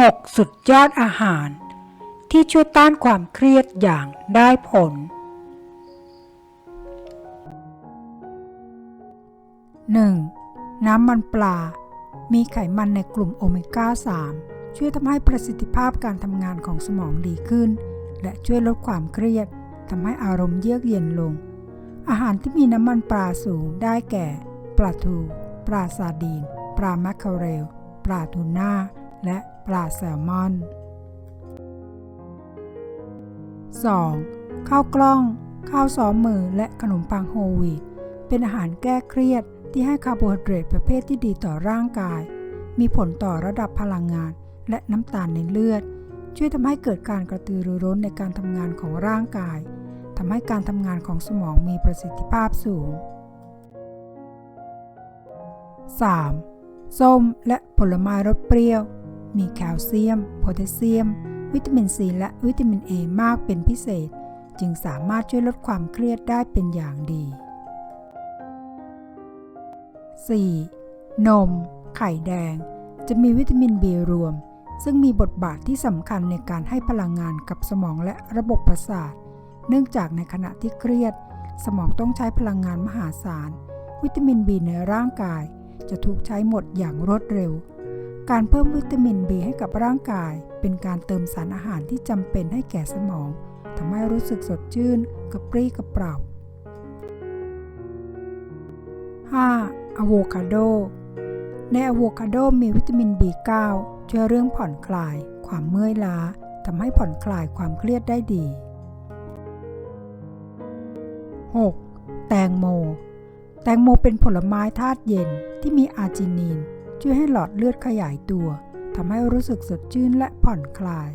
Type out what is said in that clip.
6. สุดยอดอาหาร ที่ช่วยต้านความเครียดอย่างได้ผล 1. น้ำมันปลา มีไขมันในกลุ่มโอเมก้า 3 ช่วยทำให้ประสิทธิภาพการทำงานของสมองดีขึ้น และช่วยลดความเครียดทำให้อารมณ์เยือกเย็นลง อาหารที่มีน้ำมันปลาสูงได้แก่ ปลาทู ปลาซาดีน ปลาแมคเคอเรล ปลาทูน่า และปลาแซลมอน 2. ข้าวกล้อง ข้าวซ้อมมือและขนมปังโฮลวีตเป็นอาหารแก้เครียดที่ให้คาร์โบไฮเดรตประเภทที่ดีต่อร่างกาย มีผลต่อระดับพลังงานและน้ำตาลในเลือด ช่วยทำให้เกิดการกระตือรือร้นในการทำงานของร่างกายทำให้การทำงานของสมองมีประสิทธิภาพสูง 3. ส้มและผลไม้รสเปรี้ยว มีแคลเซียม โพแทสเซียม วิตามินซีและวิตามินเอมากเป็นพิเศษ จึงสามารถช่วยลดความเครียดได้เป็นอย่างดี 4. นม ไข่แดง จะมีวิตามิน B รวม ซึ่งมีบทบาทที่สำคัญในการให้พลังงานกับสมองและระบบประสาท เนื่องจากในขณะที่เครียด สมองต้องใช้พลังงานมหาศาล วิตามิน B ในร่างกายจะถูกใช้หมดอย่างรวดเร็ว การเพิ่มวิตามิน B ให้กับร่างกาย เป็นการเติมสารอาหารที่จำเป็นให้แก่สมองทำให้รู้สึกสดชื่นกระปรี้กระเปร่า 5. อะโวคาโด ในอะโวคาโดมีวิตามิน B9 ช่วยเรื่องผ่อนคลาย ความเมื่อยล้าทำให้ผ่อนคลายความเครียดได้ดี 6. แตงโม แตงโมเป็นผลไม้ธาตุเย็นที่มีอาร์จินีน ช่วยให้หลอดเลือดขยายตัวทำให้รู้สึกสดชื่นและผ่อนคลาย